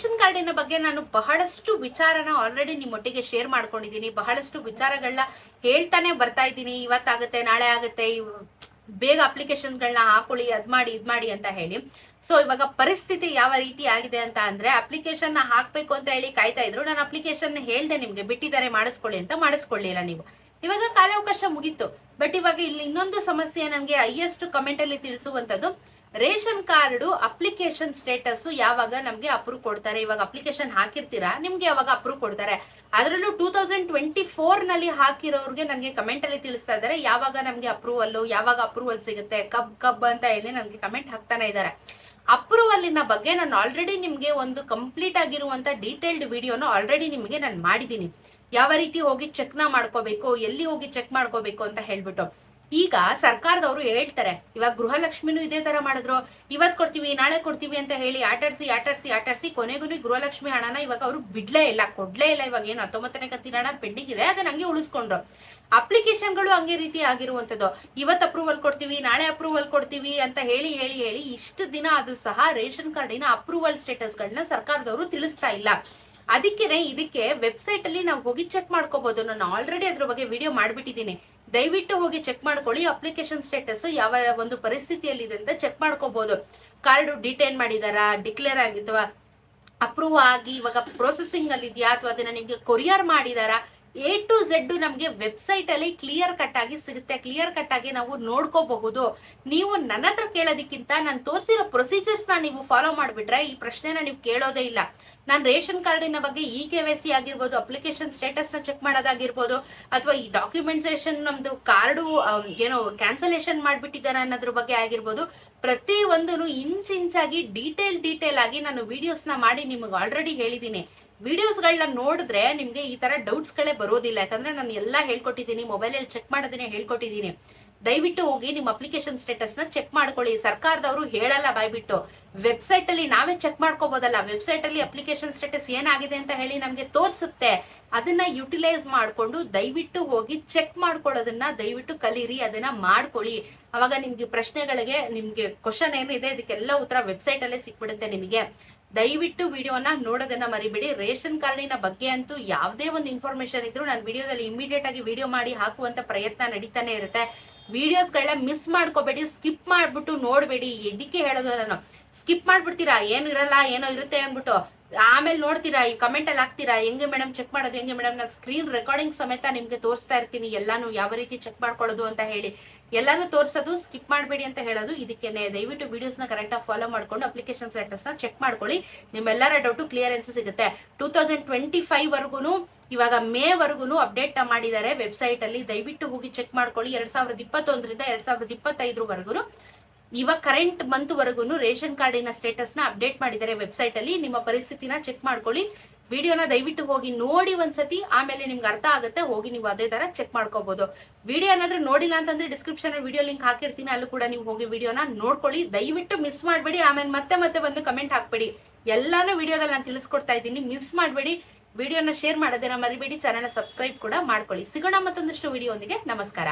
Ration ಕಾರ್ಡಿನ ಬಗ್ಗೆ ನಾನು ಬಹಳಷ್ಟು ವಿಚಾರನ ಆಲ್ರೆಡಿ ನಿಮ್ಮೊಟ್ಟಿಗೆ ಶೇರ್ ಮಾಡ್ಕೊಂಡಿದ್ದೀನಿ. ಬಹಳಷ್ಟು ವಿಚಾರಗಳನ್ನ ಹೇಳ್ತಾನೆ ಬರ್ತಾ ಇದ್ದೀನಿ. ಇವತ್ತಾಗುತ್ತೆ, ನಾಳೆ ಆಗುತ್ತೆ ಬೇಗ ಅಪ್ಲಿಕೇಶನ್ಗಳನ್ನ ಹಾಕೊಳ್ಳಿ, ಅದ್ ಮಾಡಿ, ಇದ್ ಮಾಡಿ ಅಂತ ಹೇಳಿ. ಸೊ ಇವಾಗ ಪರಿಸ್ಥಿತಿ ಯಾವ ರೀತಿ ಆಗಿದೆ ಅಂತ ಅಂದ್ರೆ ಅಪ್ಲಿಕೇಶನ್ನ ಹಾಕ್ಬೇಕು ಅಂತ ಹೇಳಿ ಕಾಯ್ತಾ ಇದ್ರು. ನಾನು ಅಪ್ಲಿಕೇಶನ್ ಹೇಳ್ದೆ ನಿಮ್ಗೆ, ಬಿಟ್ಟಿದ್ದಾರೆ, ಮಾಡಿಸ್ಕೊಳ್ಳಿ ಅಂತ ಮಾಡಿಸ್ಕೊಳ್ಳಿಲ್ಲ ನೀವು. ಇವಾಗ ಕಾಲಾವಕಾಶ ಮುಗೀತು. ಬಟ್ ಇವಾಗ ಇಲ್ಲಿ ಇನ್ನೊಂದು ಸಮಸ್ಯೆ ನನಗೆ ಹೈಯೆಸ್ಟ್ ಕಮೆಂಟ್ ಅಲ್ಲಿ ತಿಳಿಸುವಂತದ್ದು ರೇಷನ್ ಕಾರ್ಡ್ ಅಪ್ಲಿಕೇಶನ್ ಸ್ಟೇಟಸ್ ಯಾವಾಗ ನಮಗೆ ಅಪ್ರೂವ್ ಕೊಡ್ತಾರೆ? ಇವಾಗ ಅಪ್ಲಿಕೇಶನ್ ಹಾಕಿರ್ತೀರಾ? ನಿಮ್ಗೆ ಯಾವಾಗ ಅಪ್ರೂವ್ ಕೊಡ್ತಾರೆ? ಅದರಲ್ಲೂ ಟೂ ತೌಸಂಡ್ ಟ್ವೆಂಟಿ ಫೋರ್ನಲ್ಲಿ ಹಾಕಿರೋರ್ಗೆ ನನಗೆ ಕಮೆಂಟ್ ಅಲ್ಲಿ ತಿಳಿಸ್ತಾ ಇದ್ದಾರೆ. ಯಾವಾಗ ನಮಗೆ ಅಪ್ರೂವಲ್ ಯಾವಾಗ ಅಪ್ರೂವಲ್ ಸಿಗುತ್ತೆ, ಕಬ್ ಕಬ್ ಅಂತ ಹೇಳಿ ನನಗೆ ಕಮೆಂಟ್ ಹಾಕ್ತಾನೆ ಇದ್ದಾರೆ. ಅಪ್ರೂವಲ್ಲಿನ ಬಗ್ಗೆ ನಾನು ಆಲ್ರೆಡಿ ನಿಮಗೆ ಒಂದು ಕಂಪ್ಲೀಟ್ ಆಗಿರುವಂತ ಡೀಟೇಲ್ಡ್ ವಿಡಿಯೋನ ಆಲ್ರೆಡಿ ನಿಮಗೆ ನಾನು ಮಾಡಿದ್ದೀನಿ. ಯಾವ ರೀತಿ ಹೋಗಿ ಚೆಕ್ನ ಮಾಡ್ಕೋಬೇಕು, ಎಲ್ಲಿ ಹೋಗಿ ಚೆಕ್ ಮಾಡ್ಕೋಬೇಕು ಅಂತ ಹೇಳ್ಬಿಟ್ಟು. ಈಗ ಸರ್ಕಾರದವರು ಹೇಳ್ತಾರೆ, ಇವಾಗ ಗೃಹಲಕ್ಷ್ಮಿನೂ ಇದೇ ತರ ಮಾಡಿದ್ರು, ಇವತ್ ಕೊಡ್ತೀವಿ, ನಾಳೆ ಕೊಡ್ತೀವಿ ಅಂತ ಹೇಳಿ ಆಟಾಡ್ಸಿ ಆಟಾಡ್ಸಿ ಆಟಾಡ್ಸಿ ಕೊನೆಗೂ ಗೃಹಲಕ್ಷ್ಮಿ ಹಣನ ಇವಾಗ ಅವರು ಬಿಡ್ಲೇ ಇಲ್ಲ, ಕೊಡ್ಲೇ ಇಲ್ಲ ಇವಾಗ ಏನು ಹತ್ತೊಂಬತ್ತನೇ ಕಂತಿನ ಹಣ ಪೆಂಡಿಂಗ್ ಇದೆ ಅದನ್ನ ಹಂಗೆ ಉಳಿಸ್ಕೊಂಡ್ರು. ಅಪ್ಲಿಕೇಶನ್ಗಳು ಹಂಗೆ ರೀತಿ ಆಗಿರುವಂಥದ್ದು ಇವತ್ ಅಪ್ರೂವಲ್ ಕೊಡ್ತೀವಿ, ನಾಳೆ ಅಪ್ರೂವಲ್ ಕೊಡ್ತೀವಿ ಅಂತ ಹೇಳಿ ಹೇಳಿ ಹೇಳಿ ಇಷ್ಟು ದಿನ ಅದು ಸಹ ರೇಷನ್ ಕಾರ್ಡಿನ ಅಪ್ರೂವಲ್ ಸ್ಟೇಟಸ್ಗಳನ್ನ ಸರ್ಕಾರದವರು ತಿಳಿಸ್ತಾ ಇಲ್ಲ. ಅದಕ್ಕೆ ಇದಕ್ಕೆ ವೆಬ್ಸೈಟ್ ಅಲ್ಲಿ ನಾವು ಹೋಗಿ ಚೆಕ್ ಮಾಡ್ಕೋಬಹುದು ನಾನು ಆಲ್ರೆಡಿ ಅದ್ರ ಬಗ್ಗೆ ವಿಡಿಯೋ ಮಾಡ್ಬಿಟ್ಟಿದ್ದೀನಿ. ದಯವಿಟ್ಟು ಹೋಗಿ ಚೆಕ್ ಮಾಡ್ಕೊಳ್ಳಿ, ಅಪ್ಲಿಕೇಶನ್ ಸ್ಟೇಟಸ್ ಯಾವ ಒಂದು ಪರಿಸ್ಥಿತಿಯಲ್ಲಿ ಇದೆ ಅಂತ ಚೆಕ್ ಮಾಡ್ಕೋಬಹುದು ಕಾರ್ಡ್ ಡಿಟೈನ್ ಮಾಡಿದಾರಾ, ಡಿಕ್ಲೇರ್ ಆಗಿದ್ವಾ ಅಪ್ರೂವ್ ಆಗಿ ಇವಾಗ ಪ್ರೊಸೆಸಿಂಗ್ ಅಲ್ಲಿ ಇದೆಯಾ, ಅಥವಾ ಅದನ್ನ ನಿಮ್ಗೆ ಕೊರಿಯರ್ ಮಾಡಿದಾರಾ? ಎ ಟು ಝೆಡ್ ನಮ್ಗೆ ವೆಬ್ಸೈಟ್ ಅಲ್ಲಿ ಕ್ಲಿಯರ್ ಕಟ್ ಆಗಿ ಸಿಗುತ್ತೆ, ಕ್ಲಿಯರ್ ಕಟ್ ಆಗಿ ನಾವು ನೋಡ್ಕೋಬಹುದು. ನೀವು ನನ್ನ ಹತ್ರ ಕೇಳೋದಕ್ಕಿಂತ ನಾನು ತೋರಿಸಿರೋ ಪ್ರೊಸೀಜರ್ಸ್ ನೀವು ಫಾಲೋ ಮಾಡಿಬಿಟ್ರೆ ಈ ಪ್ರಶ್ನೆನ ನೀವು ಕೇಳೋದೇ ಇಲ್ಲ. ನಾನು ರೇಷನ್ ಕಾರ್ಡಿನ ಬಗ್ಗೆ ಇ ಕೆ ವೈ ಸಿ ಆಗಿರ್ಬೋದು, ಅಪ್ಲಿಕೇಶನ್ ಸ್ಟೇಟಸ್ ಚೆಕ್ ಮಾಡೋದಾಗಿರ್ಬೋದು, ಅಥವಾ ಈ ಡಾಕ್ಯುಮೆಂಟೇಶನ್ ನಮ್ದು ಕಾರ್ಡು ಏನೋ ಕ್ಯಾನ್ಸಲೇಷನ್ ಮಾಡಿಬಿಟ್ಟಿದ್ದಾರೆ ಅನ್ನೋದ್ರ ಬಗ್ಗೆ ಆಗಿರ್ಬೋದು, ಪ್ರತಿ ಒಂದು ಇಂಚ್ ಇಂಚಾಗಿ ಡೀಟೇಲ್ ಡೀಟೇಲ್ ಆಗಿ ನಾನು ವಿಡಿಯೋಸ್ನ ಮಾಡಿ ನಿಮಗೆ ಆಲ್ರೆಡಿ ಹೇಳಿದ್ದೀನಿ ವಿಡಿಯೋಸ್ಗಳನ್ನ ನೋಡಿದ್ರೆ ನಿಮಗೆ ಈ ತರ ಡೌಟ್ಸ್ ಗಳೇ ಬರೋದಿಲ್ಲ. ಯಾಕಂದ್ರೆ ನಾನು ಎಲ್ಲ ಹೇಳ್ಕೊಟ್ಟಿದ್ದೀನಿ ಮೊಬೈಲಲ್ಲಿ ಚೆಕ್ ಮಾಡೋದನ್ನೇ ಹೇಳ್ಕೊಟ್ಟಿದ್ದೀನಿ. ದಯವಿಟ್ಟು ಹೋಗಿ ನಿಮ್ಮ ಅಪ್ಲಿಕೇಶನ್ ಸ್ಟೇಟಸ್ನ ಚೆಕ್ ಮಾಡ್ಕೊಳ್ಳಿ. ಸರ್ಕಾರದವರು ಹೇಳಲ್ಲ, ಬಾಯ್ಬಿಟ್ಟು. ವೆಬ್ಸೈಟ್ ಅಲ್ಲಿ ನಾವೇ ಚೆಕ್ ಮಾಡ್ಕೋಬೋದಲ್ಲ. ವೆಬ್ಸೈಟ್ ಅಲ್ಲಿ ಅಪ್ಲಿಕೇಶನ್ ಸ್ಟೇಟಸ್ ಏನಾಗಿದೆ ಅಂತ ಹೇಳಿ ನಮಗೆ ತೋರಿಸುತ್ತೆ. ಅದನ್ನ ಯುಟಿಲೈಸ್ ಮಾಡಿಕೊಂಡು ದಯವಿಟ್ಟು ಹೋಗಿ ಚೆಕ್ ಮಾಡ್ಕೊಳ್ಳೋದನ್ನ ದಯವಿಟ್ಟು ಕಲೀರಿ, ಅದನ್ನ ಮಾಡ್ಕೊಳ್ಳಿ. ಅವಾಗ ನಿಮ್ಗೆ ಪ್ರಶ್ನೆಗಳಿಗೆ, ನಿಮ್ಗೆ ಕ್ವಶನ್ ಏನಿದೆ, ಇದಕ್ಕೆಲ್ಲ ಉತ್ತರ ವೆಬ್ಸೈಟ್ ಅಲ್ಲೇ ಸಿಕ್ಬಿಡುತ್ತೆ ನಿಮಗೆ. ದಯವಿಟ್ಟು ವಿಡಿಯೋನ ನೋಡೋದನ್ನ ಮರಿಬೇಡಿ. ರೇಷನ್ ಕಾರ್ಡಿನ ಬಗ್ಗೆ ಅಂತೂ ಯಾವುದೇ ಒಂದು ಇನ್ಫಾರ್ಮೇಶನ್ ಇದ್ರೂ ನಾನು ವಿಡಿಯೋದಲ್ಲಿ ಇಮಿಡಿಯೇಟ್ ಆಗಿ ವಿಡಿಯೋ ಮಾಡಿ ಹಾಕುವಂತ ಪ್ರಯತ್ನ ನಡೀತಾನೆ ಇರುತ್ತೆ. ವಿಡಿಯೋಸ್ಗಳನ್ನ ಮಿಸ್ ಮಾಡ್ಕೋಬೇಡಿ, ಸ್ಕಿಪ್ ಮಾಡಿಬಿಟ್ಟು ನೋಡಬೇಡಿ. ಎದಕ್ಕೆ ಹೇಳೋದು ನಾನು? ಸ್ಕಿಪ್ ಮಾಡ್ಬಿಡ್ತೀರಾ? ಏನು ಇರಲ್ಲ, ಏನೋ ಇರುತ್ತೆ ಅಂದ್ಬಿಟ್ಟು. ಆಮೇಲೆ ನೋಡ್ತೀರಾ, ಈ ಕಮೆಂಟ್ ಅಲ್ಲಿ ಹಾಕ್ತೀರಾ, ಹೆಂಗೆ ಮೇಡಮ್ ಚೆಕ್ ಮಾಡೋದು, ಹೆಂಗೆ ಮೇಡಮ್ ನಾನು ಸ್ಕ್ರೀನ್ ರೆಕಾರ್ಡಿಂಗ್ ಸಮೇತ ನಿಮ್ಗೆ ತೋರಿಸ್ತಾ ಇರ್ತೀನಿ, ಎಲ್ಲಾನು ಯಾವ ರೀತಿ ಚೆಕ್ ಮಾಡ್ಕೊಳ್ಳೋದು ಅಂತ ಹೇಳಿ. ಎಲ್ಲಾನು ತೋರಿಸೋದು ಸ್ಕಿಪ್ ಮಾಡಬೇಡಿ ಅಂತ ಹೇಳೋದು, ಇದಕ್ಕೇನೆ ದಯವಿಟ್ಟು ವಿಡಿಯೋಸ್ನ ಕರೆಕ್ಟಾಗಿ ಫಾಲೋ ಮಾಡ್ಕೊಂಡು ಅಪ್ಲಿಕೇಶನ್ನ ಚೆಕ್ ಮಾಡ್ಕೊಳ್ಳಿ. ನಿಮ್ಮೆಲ್ಲರ ಡೌಟು ಕ್ಲಿಯರೆನ್ಸ್ ಸಿಗುತ್ತೆ. ಟೂ ತೌಸಂಡ್ ಟ್ವೆಂಟಿ ಫೈವ್ ವರ್ಗು ಇವಾಗ ಮೇ ವರ್ಗು ಅಪ್ಡೇಟ್ ಮಾಡಿದ್ದಾರೆ ವೆಬ್ಸೈಟ್ ಅಲ್ಲಿ. ದಯವಿಟ್ಟು ಹೋಗಿ ಚೆಕ್ ಮಾಡ್ಕೊಳ್ಳಿ. ಎರಡ್ ಸಾವಿರದ ಇಪ್ಪತ್ತೊಂದರಿಂದ ಎರಡ್ ಸಾವಿರದ ಇಪ್ಪತ್ತೈದರವರೆಗೂ ಇವಾಗ ಕರೆಂಟ್ ಮಂತ್ ವರೆಗೂ ರೇಷನ್ ಕಾರ್ಡಿನ ಸ್ಟೇಟಸ್ನ ಅಪ್ಡೇಟ್ ಮಾಡಿದ್ದಾರೆ ವೆಬ್ಸೈಟ್ ಅಲ್ಲಿ. ನಿಮ್ಮ ಪರಿಸ್ಥಿತಿನ ಚೆಕ್ ಮಾಡ್ಕೊಳ್ಳಿ. ವಿಡಿಯೋನ ದಯವಿಟ್ಟು ಹೋಗಿ ನೋಡಿ ಒಂದ್ಸತಿ. ಆಮೇಲೆ ನಿಮ್ಗೆ ಅರ್ಥ ಆಗುತ್ತೆ, ಹೋಗಿ ನೀವು ಅದೇ ತರ ಚೆಕ್ ಮಾಡ್ಕೋಬಹುದು ವಿಡಿಯೋ ಏನಾದ್ರೂ ನೋಡಿಲ್ಲ ಅಂತಂದ್ರೆ ಡಿಸ್ಕ್ರಿಪ್ಷನ್ ವಿಡಿಯೋ ಲಿಂಕ್ ಹಾಕಿರ್ತೀನಿ. ಅಲ್ಲೂ ಕೂಡ ನೀವು ಹೋಗಿ ವಿಡಿಯೋನ ನೋಡ್ಕೊಳ್ಳಿ. ದಯವಿಟ್ಟು ಮಿಸ್ ಮಾಡಬೇಡಿ. ಆಮೇಲೆ ಮತ್ತೆ ಮತ್ತೆ ಬಂದು ಕಮೆಂಟ್ ಹಾಕ್ಬೇಡಿ. ಎಲ್ಲಾನು ವಿಡಿಯೋದಲ್ಲಿ ನಾನು ತಿಳಿಸ್ಕೊಡ್ತಾ ಇದ್ದೀನಿ. ಮಿಸ್ ಮಾಡಬೇಡಿ. ವಿಡಿಯೋನ ಶೇರ್ ಮಾಡೋದೇನ ಮರಿಬೇಡಿ. ಚಾನಲ್ ಸಬ್ಸ್ಕ್ರೈಬ್ ಕೂಡ ಮಾಡ್ಕೊಳ್ಳಿ. ಸಿಗೋಣ ಮತ್ತೊಂದಷ್ಟು ವಿಡಿಯೋ ನಮಸ್ಕಾರ.